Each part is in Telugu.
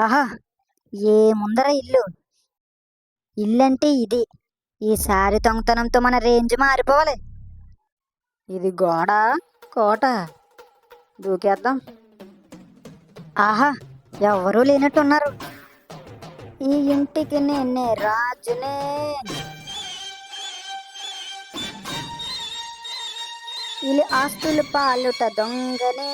ఆహా ఏముందర ఇల్లు? ఇల్లంటే ఇది. ఈసారి దొంగతనంతో మన రేంజ్ మారిపోవాలి. ఇది గోడ కోట. దూకేద్దాం. ఆహా ఎవరూ లేనట్టున్నారు. ఈ ఇంటికి నేనే రాజునే. ఇల్లు ఆస్తులు పాలుట దొంగనే.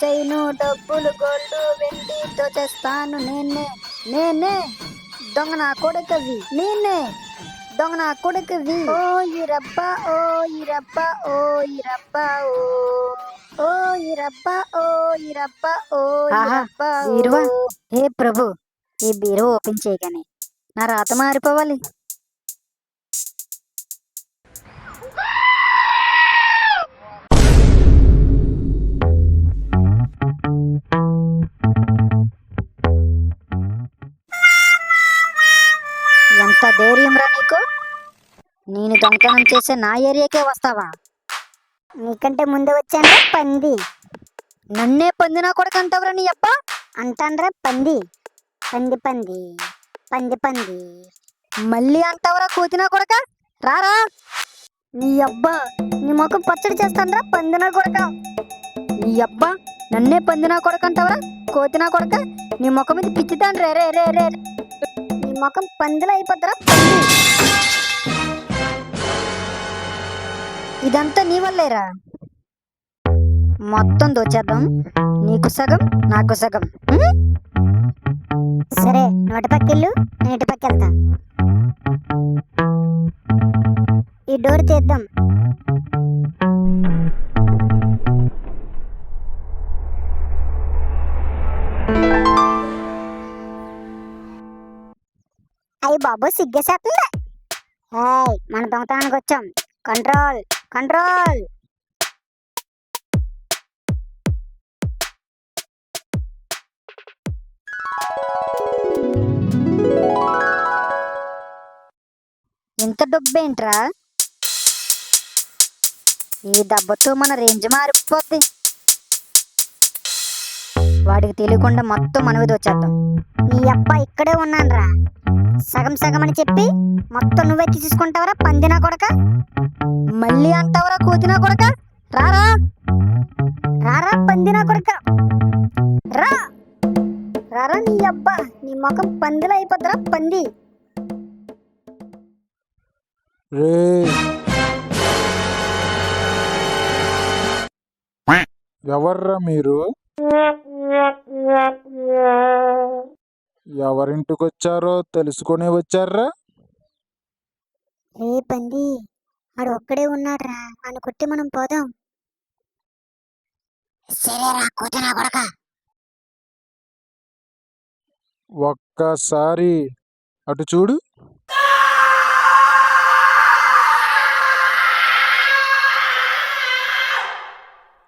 చైను డబ్బులు గోల్డ్ వెండితో చేస్తాను నేనే నేనే. దొంగ నా కొడుకవి నేనే. దొంగ నా కొడుకవి. ఓ ఇరబ్బ ఓ. ఇరబ్బ ఓ ఇరబ్బ ఓ ఓ ఓ ఇరబ్బ ఓ. ఇరబ్బ బీరువా? హే ప్రభు ఈ బీరువా ఓపెన్ చేయగానే నా రాత మారిపోవాలి. ధైర్యం రా నీకు? నేను దొంగతనం చేసే నా ఏరియాకే వస్తావా? నీకంటే ముందే వచ్చాను పంది. నన్నే పందినా కొడుకు అంటావురా నీ అప్ప అంటాన్రా పంది. పంది పంది. పంది పంది. మళ్ళీ అంటావురా కూతినా కొడక? రారా నీ అబ్బా నీ ముఖం పచ్చడి చేస్తాన్రా పందినా కొడక. నీ అబ్బా నన్నే పందినా కొడక అంటావురా కోతినా కొడక? నీ ముఖం మీద పిచ్చిదాన్ రే రే రే రే. ముఖం పందిలో అయిపోతారా? ఇదంతా నీ వల్లేరా? మొత్తం దోచేద్దాం. నీకు సగం నాకు సగం. సరే నోటి పక్కెళ్ళు నీటి పక్కెళ్తా. ఈ డోర్ తీద్దాం. అయ్యి బాబు సిగ్గేసేస్తుందా హాయ్ మన దొంగతనానికి వచ్చాం. Control control. ఇంత డబ్బేంట్రా? ఈ దెబ్బతో మన రేంజ్ మారిపోద్ది. వాడికి తెలియకుండా మొత్తం మన మీద వచ్చేద్దాం. నీ అబ్బా ఇక్కడే ఉన్నానురా. సగం సగం అని చెప్పి మొత్తం నువ్వే తీసుకుంటావరా పందినా కొడక? మళ్ళీ అంటావురా కూతినా కొడక? రారా రారా పందినా కొడక. రా. రారా నీ అబ్బా. నీ ముఖం పందిలో అయిపోద్దిరా పంది? ఎవర్రా మీరు? ఎవరింటికి వచ్చారో తెలుసుకొని వచ్చారా రే పంది ఆడు ఒక్కడే ఉన్నాడ్రా అని కొట్టి మనం పోదాం. సరేరా కూతురా కొడక. ఒక్కసారి అటు చూడు.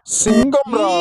సింగం రా